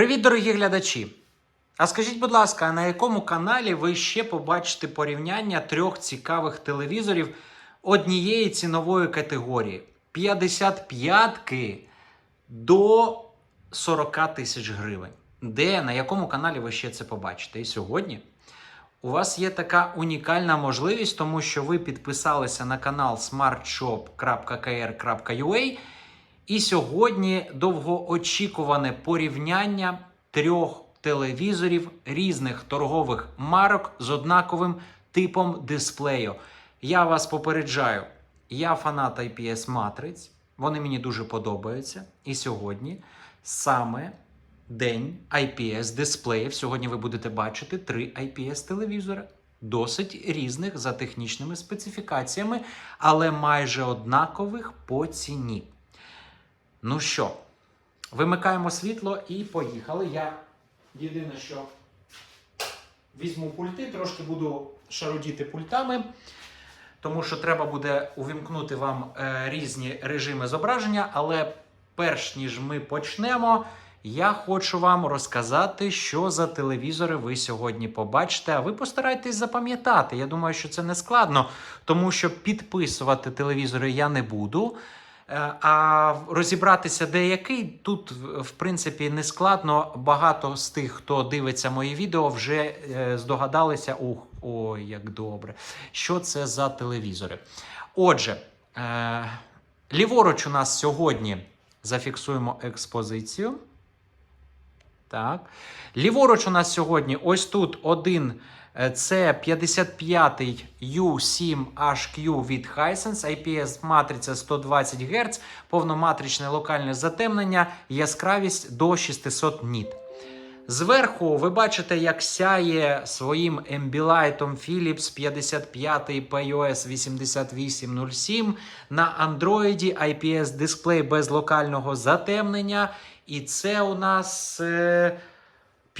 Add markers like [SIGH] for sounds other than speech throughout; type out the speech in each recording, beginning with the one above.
Привіт, дорогі глядачі! А скажіть, будь ласка, на якому каналі ви ще побачите порівняння трьох цікавих телевізорів однієї цінової категорії 55-ки до 40 тисяч гривень? Де, на якому каналі ви ще це побачите? І сьогодні у вас є така унікальна можливість, тому що ви підписалися на канал smartshop.kr.ua і сьогодні довгоочікуване порівняння трьох телевізорів різних торгових марок з однаковим типом дисплею. Я вас попереджаю, я фанат IPS матриць, вони мені дуже подобаються. І сьогодні саме день IPS дисплеїв. Сьогодні ви будете бачити три IPS телевізори. Досить різних за технічними специфікаціями, але майже однакових по ціні. Ну що, вимикаємо світло і поїхали. Я єдине, що візьму пульти, трошки буду шарудіти пультами, тому що треба буде увімкнути вам е, різні режими зображення. Але перш ніж ми почнемо, я хочу вам розказати, що за телевізори ви сьогодні побачите. А ви постарайтесь запам'ятати. Я думаю, що це не складно, тому що підписувати телевізори я не буду. Е, А розібратися, де який, тут, в- принципі, не складно. Багато з тих, хто дивиться мої відео, вже е, здогадалися. Ух, ой, як добре. Що це за телевізори? Отже, е, ліворуч у нас сьогодні зафіксуємо експозицію. Так. Ліворуч у нас сьогодні ось тут один. Е, Це 55-й U7HQ від Hisense, IPS матриця 120 Гц, повноматричне локальне затемнення, яскравість до 600 ніт. Зверху ви бачите, як сяє своїм ембілайтом Philips 55 POS 8807 на Android IPS дисплей без локального затемнення. І це у нас е,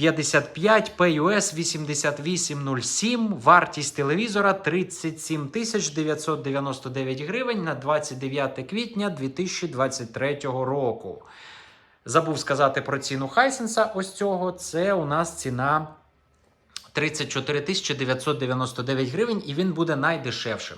55 PUS 8807. Вартість телевізора 37 999 гривень на 29 квітня 2023 року. Забув сказати про ціну Хайсенса. Ось цього. Це у нас ціна 34 999 гривень, і він буде найдешевшим.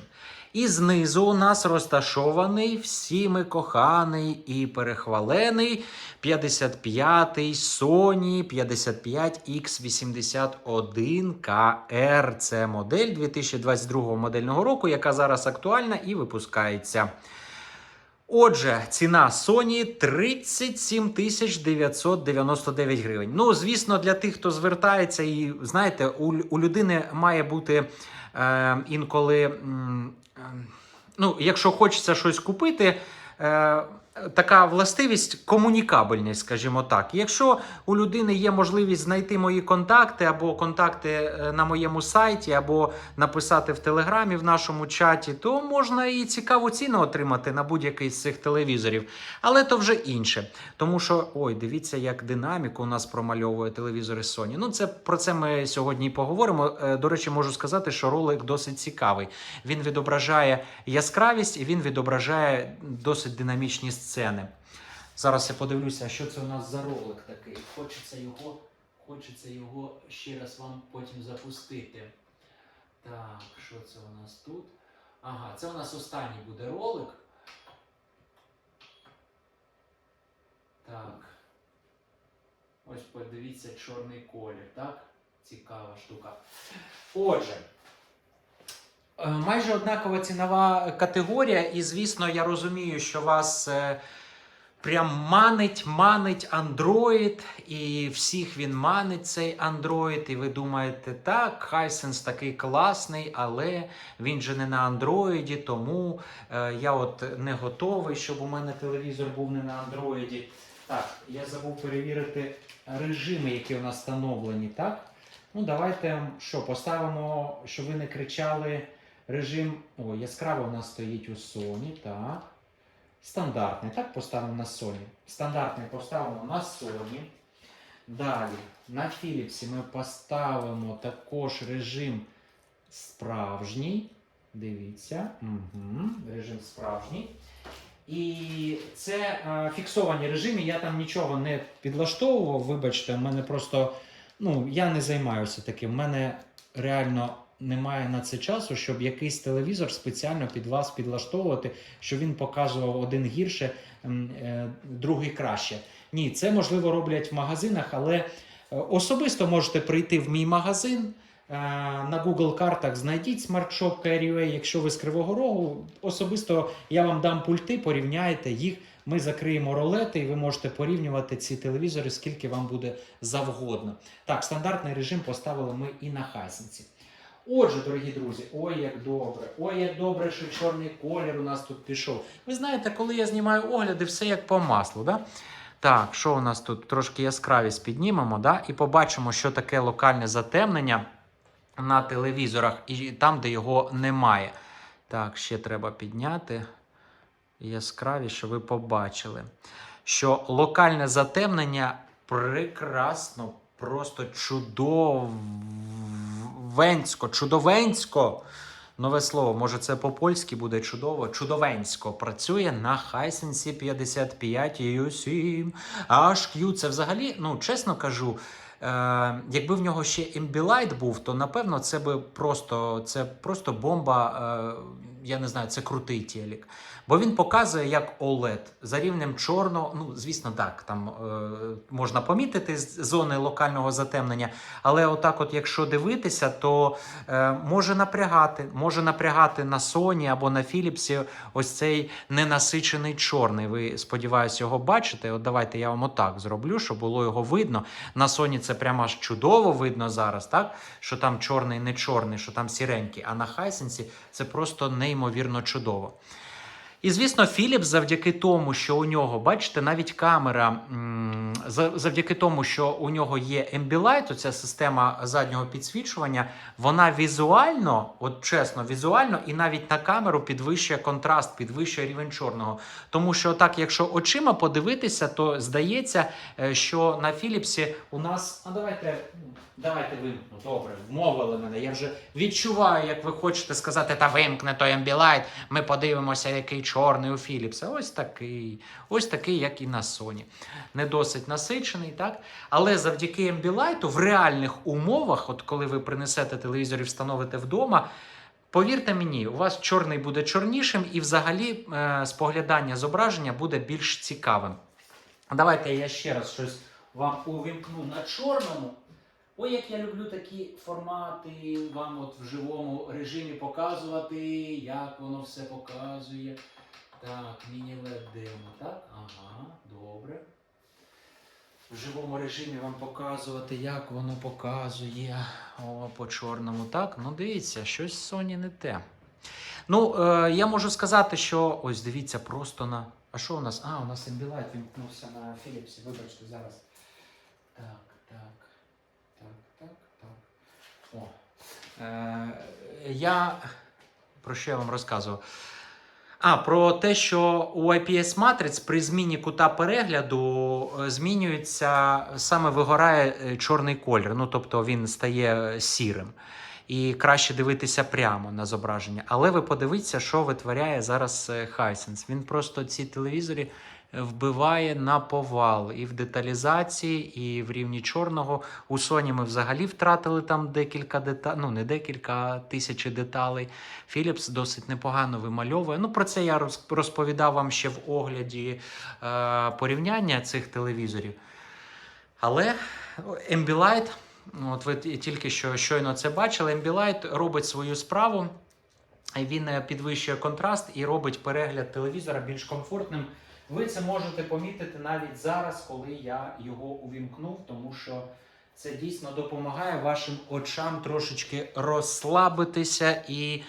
І знизу у нас розташований всіми коханий і перехвалений 55-й Sony 55X81KR. Це модель 2022 модельного року, яка зараз актуальна і випускається. Отже, ціна Sony 37 тисяч 999 гривень. Ну, звісно, для тих, хто звертається, і знаєте, у, у людини має бути е, інколи, е, ну, якщо хочеться щось купити. Е, Така властивість комунікабельність, скажімо так. Якщо у людини є можливість знайти мої контакти або контакти е, на моєму сайті, або написати в телеграмі в нашому чаті, то можна і цікаву ціну отримати на будь-який з цих телевізорів. Але то вже інше. Тому що, ой, дивіться, як динаміку у нас промальовує телевізори Sony. Ну, це про це ми сьогодні і поговоримо. Е, До речі, можу сказати, що ролик досить цікавий. Він відображає яскравість і він відображає досить динамічні сцени. Зараз я подивлюся, що це у нас за ролик такий. Хочеться його, хочеться його ще раз вам потім запустити. Так, що це у нас тут? Ага, це у нас останній буде ролик. Так. Ось подивіться чорний колір, так? Цікава штука. Отже. Е, Майже однакова цінова категорія, і звісно, я розумію, що вас е, прям манить, манить Android, і всіх він манить цей Android. І ви думаєте, так, Hisense такий класний, але він же не на Android, тому е, я от не готовий, щоб у мене телевізор був не на Android. Так, я забув перевірити режими, які у нас встановлені, так? Ну, давайте що, поставимо, щоб ви не кричали. Режим о, яскраво у нас стоїть у Sony, так. Стандартний, так поставимо на Sony. Стандартний поставимо на Sony. Далі на Philips ми поставимо також режим справжній. Дивіться. Угу. Режим справжній. І це е, фіксовані режими. Я там нічого не підлаштовував. Вибачте, в мене просто ну я не займаюся таким. У мене реально немає на це часу, щоб якийсь телевізор спеціально під вас підлаштовувати, що він показував один гірше, е, другий краще. Ні, це можливо роблять в магазинах, але е, особисто можете прийти в мій магазин. е, На Google картах знайдіть Shop KRUA, якщо ви з Кривого Рогу. Особисто я вам дам пульти, порівняйте їх. Ми закриємо ролети, і ви можете порівнювати ці телевізори, скільки вам буде завгодно. Так, стандартний режим поставили ми і на Хайсенці. Отже, дорогі друзі, ой, як добре, ой, як добре, що чорний колір у нас тут пішов. Ви знаєте, коли я знімаю огляди, все як по маслу. Да? Так, що у нас тут? Трошки яскравість піднімемо, да? і побачимо, що таке локальне затемнення на телевізорах і там, де його немає. Так, ще треба підняти яскравість, щоб ви побачили, що локальне затемнення прекрасно, просто чудовенсько, чудовенсько. Нове слово, може це по-польськи буде чудово. Чудовенсько працює на Хайсенсі 55 U7 HQ. Це взагалі, ну чесно кажу, е, якби в нього ще Ambilight був, то напевно це би просто це просто бомба. Е, я не знаю, це крутий телек. Бо він показує як OLED за рівнем чорного. Ну, звісно, так, там е, можна помітити з зони локального затемнення, але отак, от, якщо дивитися, то е, може напрягати, може напрягати на Sony або на Philips ось цей ненасичений чорний. Ви сподіваюся, його бачите. От давайте я вам отак зроблю, щоб було його видно. На Sony це прямо аж чудово видно зараз, так? Що там чорний не чорний, що там сіренький. А на Hisense це просто неймовірно чудово. І звісно, Philips завдяки тому, що у нього, бачите, навіть камера, завдяки тому, що у нього є Ambilight, оця система заднього підсвічування, вона візуально, от чесно, візуально і навіть на камеру підвищує контраст, підвищує рівень чорного. Тому що так, якщо очима подивитися, то здається, е, що на Philips у нас. А давайте, давайте вимкну. Добре, вмовили мене. Я вже відчуваю, як ви хочете сказати, та вимкне той Ambilight, ми подивимося, який чорний у Philips. Ось такий, ось такий, як і на Sony. Не досить насичений, так? Але завдяки Ambilight в реальних умовах, от коли ви принесете телевізор і встановите вдома. Повірте мені, у вас чорний буде чорнішим, і взагалі е, споглядання зображення буде більш цікавим. Давайте я ще раз щось вам увімкну на чорному. Ой, як я люблю такі формати, вам от в живому режимі показувати, як воно все показує. Так, міні-лед демо, так? Ага, добре. В живому режимі вам показувати, як воно показує. О, по чорному. Так, ну дивіться, щось Sony не те. Ну, е, я можу сказати, що ось дивіться, просто на. А що у нас? А, у нас Ambilight вімкнувся на Philips. Вибачте, зараз. Так, так. Так, так, так. О. Е, я про що я вам розказував? А, про те, що у IPS матриць при зміні кута перегляду е, змінюється, саме вигорає е, чорний колір. Ну, тобто він стає е, сірим. І краще дивитися прямо на зображення. Але ви подивіться, що витворяє зараз Hisense. Він просто ці телевізорі вбиває на повал і в деталізації, і в рівні чорного. У Sony ми взагалі втратили там декілька деталей, ну не декілька а тисячі деталей. Philips досить непогано вимальовує. Ну про це я розповідав вам ще в огляді е, порівняння цих телевізорів. Але Ambilight, от ви тільки що щойно це бачили, Ambilight робить свою справу. Він е, підвищує контраст і робить перегляд телевізора більш комфортним. Ви це можете помітити навіть зараз, коли я його увімкнув, тому що це дійсно допомагає вашим очам трошечки розслабитися і.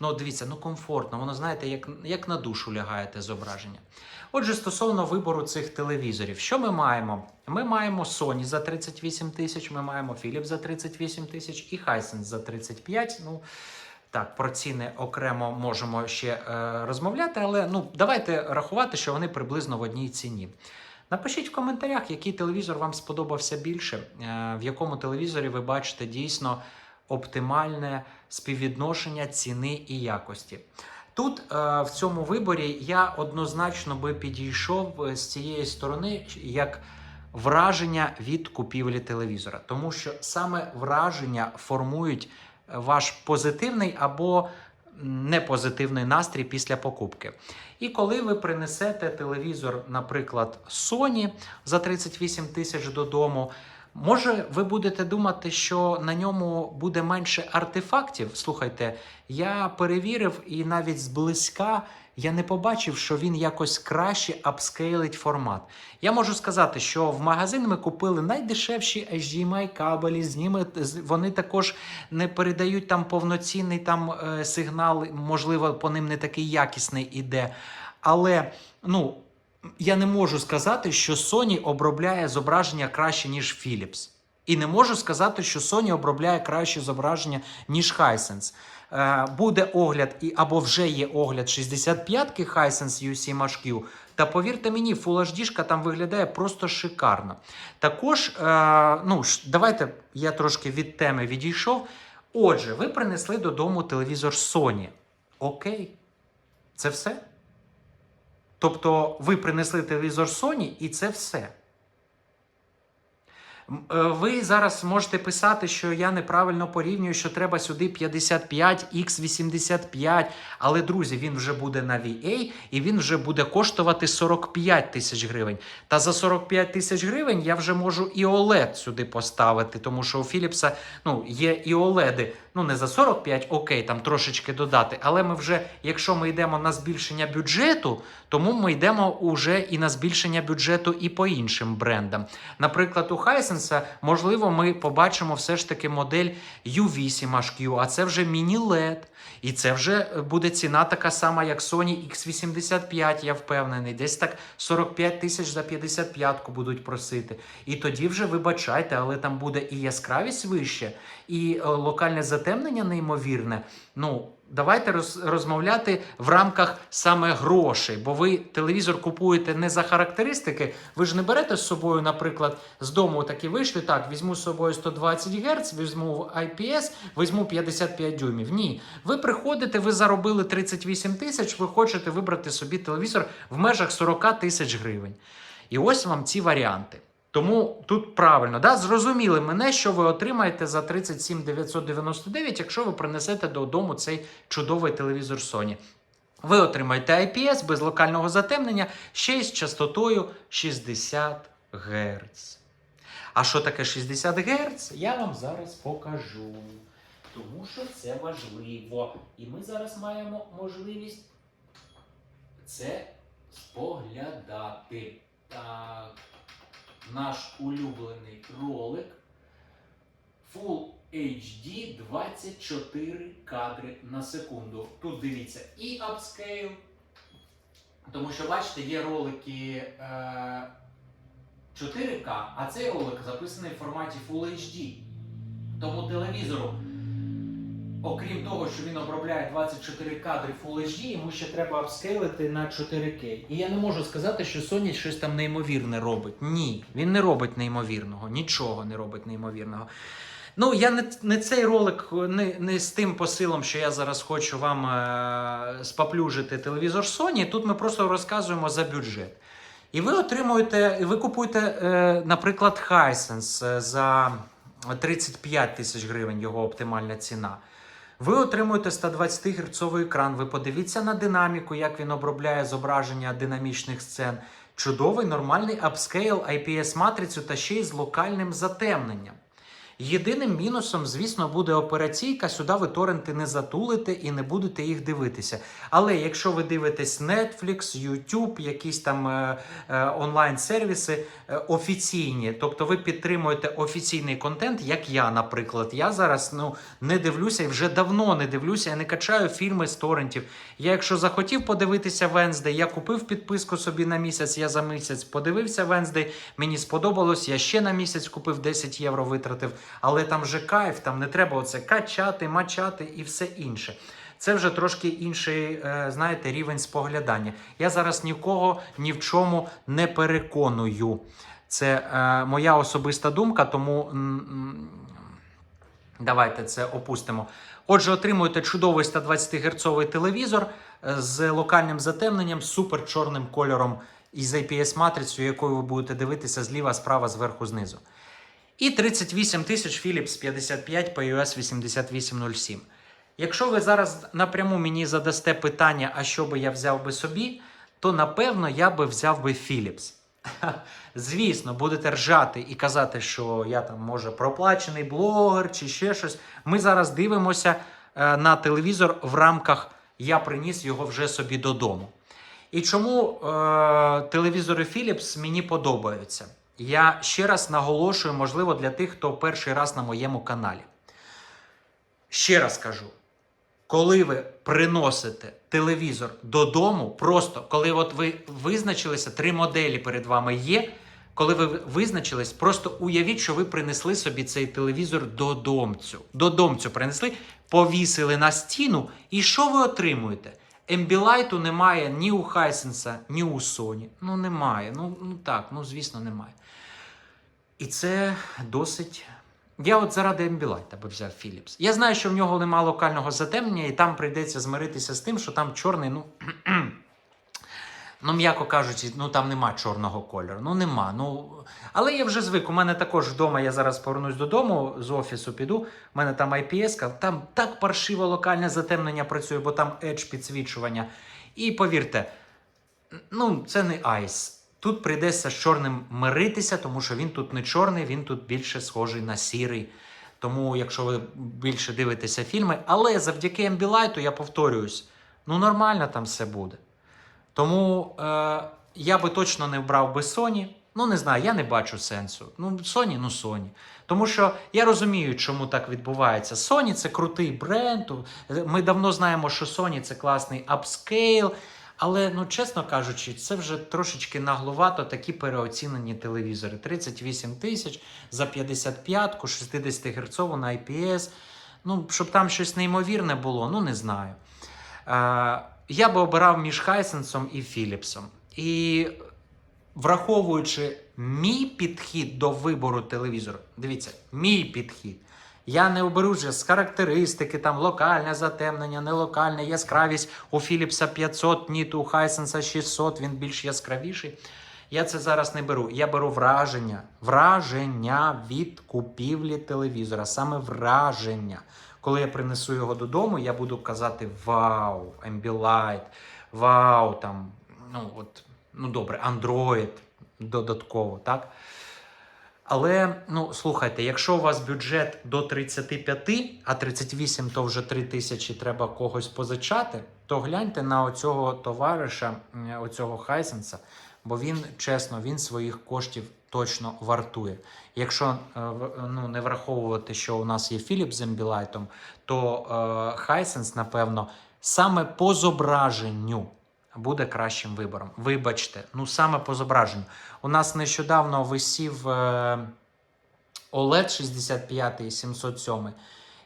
Ну, дивіться, ну комфортно, воно знаєте, як, як на душу лягає те зображення. Отже, стосовно вибору цих телевізорів, що ми маємо? Ми маємо Sony за 38 тисяч, ми маємо Philips за 38 тисяч і Hisense за 35. Ну, так, про ціни окремо можемо ще е, розмовляти, але ну, давайте рахувати, що вони приблизно в одній ціні. Напишіть в коментарях, який телевізор вам сподобався більше, е, в якому телевізорі ви бачите дійсно оптимальне співвідношення ціни і якості. Тут е, в цьому виборі я однозначно би підійшов е, з цієї сторони як враження від купівлі телевізора, тому що саме враження формують ваш позитивний або непозитивний настрій після покупки. І коли ви принесете телевізор, наприклад, Sony за 38 тисяч додому, може ви будете думати, що на ньому буде менше артефактів. Слухайте, я перевірив і навіть зблизька. Я не побачив, що він якось краще апскейлить формат. Я можу сказати, що в магазин ми купили найдешевші HDMI кабелі. З ними вони також не передають там повноцінний там е, сигнал, можливо, по ним не такий якісний іде. Але ну, я не можу сказати, що Sony обробляє зображення краще, ніж Philips. І не можу сказати, що Sony обробляє краще зображення, ніж Hisense. Е, буде огляд, і, або вже є огляд 65-ки Hisense UC Mash-Q, та повірте мені, Full HD там виглядає просто шикарно. Також, е, ну, давайте я трошки від теми відійшов. Отже, ви принесли додому телевізор Sony. Окей. Це все? Тобто ви принесли телевізор Sony і це все. Е, Ви зараз можете писати, що я неправильно порівнюю, що треба сюди 55, X85. Але, друзі, він вже буде на VA і він вже буде коштувати 45 тисяч гривень. Та за 45 тисяч гривень я вже можу і OLED сюди поставити, тому що у Philips ну, є і OLED. Ну, не за 45, окей, там трошечки додати. Але ми вже, якщо ми йдемо на збільшення бюджету, тому ми йдемо уже і на збільшення бюджету і по іншим брендам. Наприклад, у Hisense, можливо, ми побачимо все ж таки модель U8 HQ, а це вже міні-LED. І це вже буде ціна така сама, як Sony X85, я впевнений. Десь так 45 тисяч за 55-ку будуть просити. І тоді вже вибачайте, але там буде і яскравість вище, і е, локальне затемнення неймовірне. Ну, давайте роз, розмовляти в рамках саме грошей, бо ви телевізор купуєте не за характеристики. Ви ж не берете з собою, наприклад, з дому такі вийшли. Так, візьму з собою 120 Гц, візьму IPS, візьму 55 дюймів. Ні, ви приходите, ви заробили 38 тисяч, ви хочете вибрати собі телевізор в межах 40 тисяч гривень. І ось вам ці варіанти. Тому тут правильно, да? зрозуміли мене, що ви отримаєте за 37 999, якщо ви принесете додому цей чудовий телевізор Sony. Ви отримаєте IPS без локального затемнення ще й з частотою 60 Гц. А що таке 60 Гц? Я вам зараз покажу. Тому що це важливо. І ми зараз маємо можливість це споглядати. Так, наш улюблений ролик Full HD 24 кадри на секунду. Тут дивіться і upscale. Тому що, бачите, є ролики е, 4К, а цей ролик записаний в форматі Full HD. Тому телевізору, окрім того, що він обробляє 24 кадри Full HD, йому ще треба апскейлити на 4К. І я не можу сказати, що Sony щось там неймовірне робить. Ні, він не робить неймовірного, нічого не робить неймовірного. Ну, я не, не цей ролик не, не з тим посилом, що я зараз хочу вам е, споплюжити телевізор Sony. Тут ми просто розказуємо за бюджет. І ви отримуєте, ви купуєте, е, наприклад, Hisense е, за 35 тисяч гривень, його оптимальна ціна. Ви отримуєте 120 герцовий екран. Ви подивіться на динаміку, як він обробляє зображення динамічних сцен. Чудовий нормальний апскейл IPS матрицю та ще й з локальним затемненням. Єдиним мінусом, звісно, буде операційка. Сюди ви торренти не затулите і не будете їх дивитися. Але якщо ви дивитесь Netflix, YouTube, якісь там е, е, онлайн-сервіси е, офіційні, тобто ви підтримуєте офіційний контент, як я, наприклад. Я зараз ну, не дивлюся і вже давно не дивлюся, я не качаю фільми з торрентів. Я, якщо захотів подивитися Венздей, я купив підписку собі на місяць, я за місяць подивився Венздей, мені сподобалось, я ще на місяць купив 10 євро, витратив. Але там же кайф, там не треба оце качати, мачати і все інше. Це вже трошки інший, е, знаєте, рівень споглядання. Я зараз нікого ні в чому не переконую. Це е, моя особиста думка, тому Давайте це опустимо. Отже, отримуєте чудовий 120 герцовий телевізор е, з локальним затемненням, супер чорним кольором і з IPS-матрицею, якою ви будете дивитися зліва, справа, зверху, знизу. І 38 тисяч Philips 55 PUS 8807. Якщо ви зараз напряму мені задасте питання, а що би я взяв би собі, то напевно я би взяв би Philips. [LAUGHS] Звісно, будете ржати і казати, що я там може проплачений блогер чи ще щось. Ми зараз дивимося е, на телевізор в рамках я приніс його вже собі додому. І чому е, телевізори Philips мені подобаються? Я ще раз наголошую, можливо, для тих, хто перший раз на моєму каналі. Ще раз кажу: коли ви приносите телевізор додому, просто коли от ви визначилися, три моделі перед вами є. Коли ви визначились, просто уявіть, що ви принесли собі цей телевізор додомцю. Додомцю принесли, повісили на стіну, і що ви отримуєте? Ембілайту немає ні у Хайсенса, ні у Sony. Ну, немає. Ну, ну так, ну звісно, немає. І це досить. Я от заради Ембілайта би взяв Philips. Я знаю, що в нього нема локального затемнення, і там прийдеться змиритися з тим, що там чорний, ну. [CLEARS THROAT] Ну, м'яко кажучи, ну там нема чорного кольору. Ну нема. Ну але я вже звик. У мене також вдома. Я зараз повернусь додому з офісу. Піду. У мене там IPS, там так паршиво локальне затемнення працює, бо там edge підсвічування. І повірте, ну це не айс. Тут прийдеться з чорним миритися, тому що він тут не чорний, він тут більше схожий на сірий. Тому, якщо ви більше дивитеся фільми, але завдяки Ембілайту, я повторююсь, ну нормально там все буде. Тому е, я би точно не брав би Sony. Ну, не знаю, я не бачу сенсу. Ну, Sony, ну Sony. Тому що я розумію, чому так відбувається. Sony це крутий бренд. Ми давно знаємо, що Sony це класний апскейл. Але, ну, чесно кажучи, це вже трошечки нагловато такі переоцінені телевізори. 38 тисяч за 55-ку, 60 герцову на IPS. Ну, щоб там щось неймовірне було, ну не знаю. Е, я би обирав між Хайсенсом і Філіпсом. І враховуючи мій підхід до вибору телевізору, дивіться, мій підхід. Я не оберу вже з характеристики, там локальне затемнення, нелокальне, яскравість. У Філіпса 500 ніт, у Хайсенса 600, він більш яскравіший. Я це зараз не беру. Я беру враження. Враження від купівлі телевізора. Саме враження. Коли я принесу його додому, я буду казати Вау, Ambilight, Вау, там, ну от, ну добре, Android додатково, так? Але ну слухайте, якщо у вас бюджет до 35, а 38 то вже 3 тисячі треба когось позичати, то гляньте на оцього товариша, оцього Хайсенса, бо він чесно, він своїх коштів точно вартує. Якщо ну, не враховувати, що у нас є Філіп з Ембілайтом, то Хайсенс, напевно, саме по зображенню буде кращим вибором. Вибачте, ну саме по зображенню. У нас нещодавно висів е, OLED 65 і 707.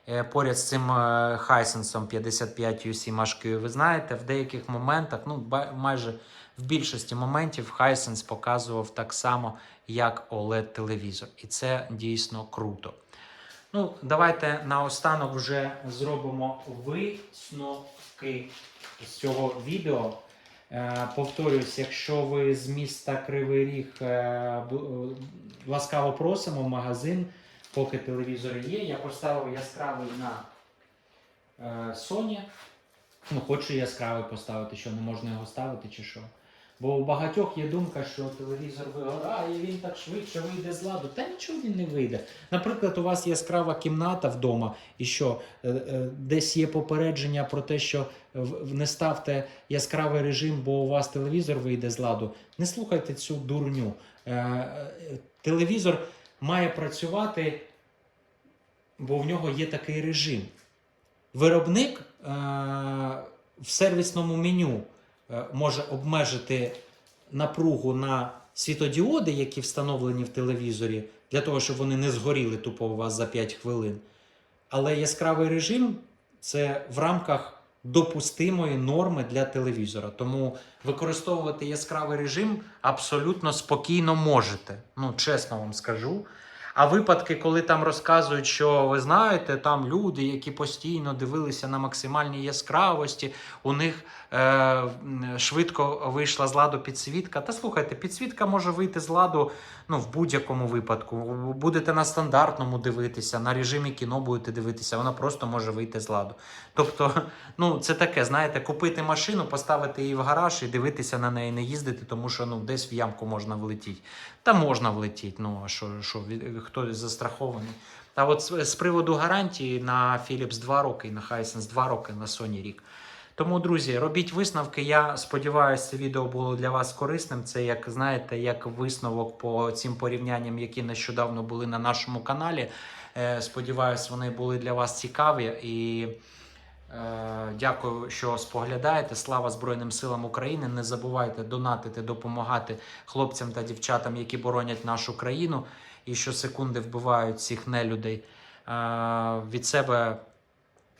Е, поряд з цим е, Хайсенсом 55 UC машкою, ви знаєте, в деяких моментах, ну майже в більшості моментів, Хайсенс показував так само, як oled телевізор І це дійсно круто. Ну, Давайте наостанок вже зробимо висновки з цього відео. Е, повторюсь, якщо ви з міста Кривий Ріг е, е, ласкаво просимо в магазин, поки телевізори є. Я поставив яскравий на Sony. Ну, Хочу яскравий поставити, що не можна його ставити чи що. Бо у багатьох є думка, що телевізор вигорає, він так швидше вийде з ладу. Та нічого він не вийде. Наприклад, у вас яскрава кімната вдома, і що е, е, десь є попередження про те, що не ставте яскравий режим, бо у вас телевізор вийде з ладу. Не слухайте цю дурню. Е, телевізор має працювати, бо в нього є такий режим. Виробник в сервісному меню. Е, може обмежити напругу на світодіоди, які встановлені в телевізорі, для того, щоб вони не згоріли тупо у вас за 5 хвилин. Але яскравий режим це в рамках допустимої норми для телевізора. Тому використовувати яскравий режим абсолютно спокійно можете. Ну, чесно вам скажу. А випадки, коли там розказують, що ви знаєте, там люди, які постійно дивилися на максимальній яскравості, у них е, швидко вийшла з ладу підсвітка. Та слухайте, підсвітка може вийти з ладу ну, в будь-якому випадку. Будете на стандартному дивитися, на режимі кіно будете дивитися, вона просто може вийти з ладу. Тобто, [LAUGHS] ну це таке, знаєте, купити машину, поставити її в гараж і дивитися на неї, не їздити, тому що ну десь в ямку можна влетіти. Та можна влетіти. Ну а що, що від- хто застрахований? А от з, з приводу гарантії на Philips 2 роки, і на Hisense 2 роки, на Sony рік. Тому, друзі, робіть висновки. Я сподіваюся, це відео було для вас корисним. Це як знаєте, як висновок по цим порівнянням, які нещодавно були на нашому каналі. Е, Сподіваюсь, вони були для вас цікаві і. Е, Дякую, що споглядаєте. Слава Збройним силам України. Не забувайте донатити, допомагати хлопцям та дівчатам, які боронять нашу країну і що секунди вбивають цих нелюдей. Е, Від себе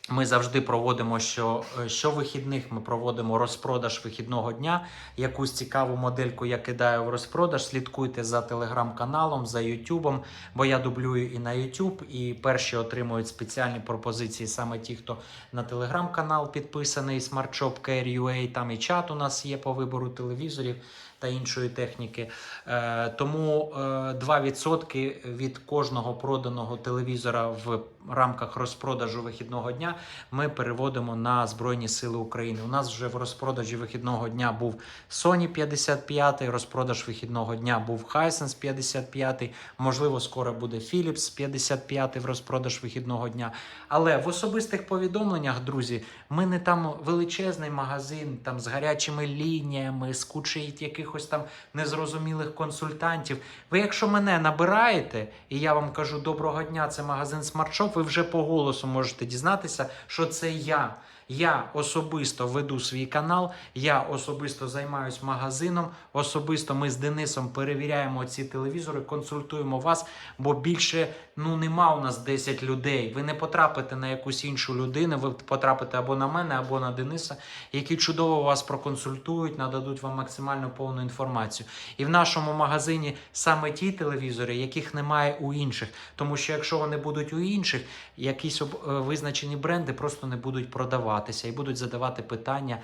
ми завжди проводимо що, щовихідних ми проводимо розпродаж вихідного дня. Якусь цікаву модельку я кидаю в розпродаж. Слідкуйте за телеграм-каналом, за Ютубом, бо я дублюю і на Ютуб, і перші отримують спеціальні пропозиції саме ті, хто на телеграм-канал підписаний Shop Care.ua, Там і чат у нас є по вибору телевізорів та іншої техніки. Е, тому е, 2% від кожного проданого телевізора в рамках розпродажу вихідного дня ми переводимо на Збройні Сили України. У нас вже в розпродажі вихідного дня був Sony 55, розпродаж вихідного дня був Hisense 55, можливо, скоро буде Philips 55 в розпродаж вихідного дня. Але в особистих повідомленнях, друзі, ми не там величезний магазин там з гарячими лініями, з кучею якихось там незрозумілих консультантів. Ви, якщо мене набираєте, і я вам кажу доброго дня, це магазин Smart Shop, ви вже по голосу можете дізнатися, що це я. Я особисто веду свій канал, я особисто займаюсь магазином. Особисто ми з Денисом перевіряємо ці телевізори, консультуємо вас, бо більше ну нема у нас 10 людей. Ви не потрапите на якусь іншу людину, ви потрапите або на мене, або на Дениса, які чудово вас проконсультують, нададуть вам максимально повну інформацію. І в нашому магазині саме ті телевізори, яких немає у інших. Тому що якщо вони будуть у інших, якісь е, визначені бренди просто не будуть продаватися і будуть задавати питання.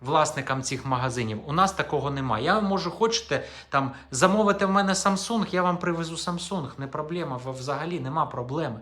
Власникам цих магазинів у нас такого немає. Я можу хочете там замовити в мене Samsung, я вам привезу Samsung, не проблема. Взагалі нема проблеми.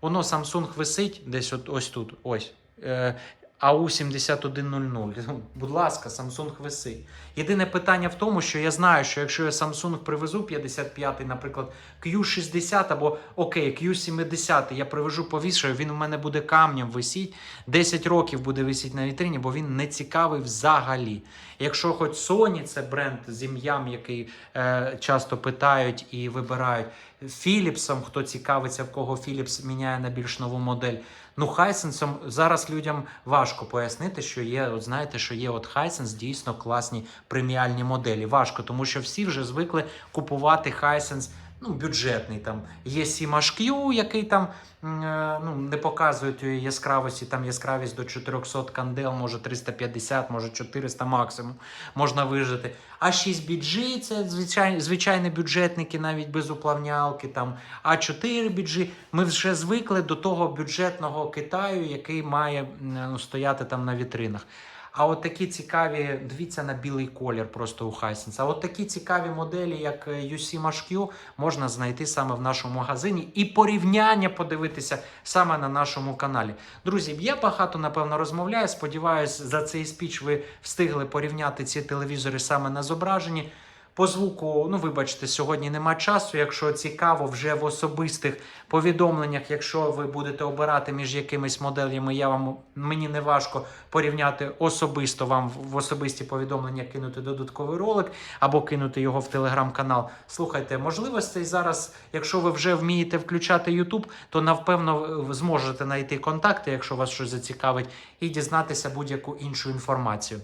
Воно Samsung висить десь от ось тут. Ось. Е, AU7100. [LAUGHS] Будь ласка, Samsung висить. Єдине питання в тому, що я знаю, що якщо я Samsung привезу 55, наприклад, Q60 або окей, Q70, я привожу повішаю, він у мене буде камнем висіть. 10 років буде висіти на вітрині, бо він не цікавий взагалі. Якщо хоч Sony, це бренд з ім'ям, який е, часто питають і вибирають. Philipsом, хто цікавиться, в кого Philips міняє на більш нову модель. Ну, Hisense зараз людям важко пояснити, що є, от знаєте, що є от Hisense дійсно класні преміальні моделі. Важко, тому що всі вже звикли купувати Hisense, ну, бюджетний там. Є Сімашк'ю, який там е, ну, не показує тієї яскравості, там яскравість до 400 кандел, може 350, може 400 максимум можна вижити. А 6BG це звичайні, звичайні бюджетники, навіть без уплавнялки. Там А4BG. Ми вже звикли до того бюджетного Китаю, який має ну, стояти там на вітринах. А от такі цікаві, дивіться на білий колір просто у Хайсенс. А от такі цікаві моделі, як е, UC Mash-Q, можна знайти саме в нашому магазині і порівняння подивитися саме на нашому каналі. Друзі, я багато напевно розмовляю. Сподіваюсь, за цей спіч ви встигли порівняти ці телевізори саме на зображенні. По звуку, ну вибачте, сьогодні нема часу. Якщо цікаво, вже в особистих повідомленнях, якщо ви будете обирати між якимись моделями, я вам мені не важко порівняти особисто вам в- особисті повідомлення, кинути додатковий ролик або кинути його в телеграм-канал. Слухайте, можливостей зараз, якщо ви вже вмієте включати YouTube, то напевно зможете знайти контакти, якщо вас щось зацікавить, і дізнатися будь-яку іншу інформацію.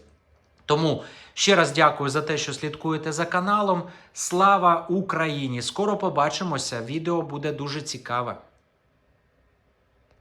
Тому ще раз дякую за те, що слідкуєте за каналом. Слава Україні! Скоро побачимося. Відео буде дуже цікаве.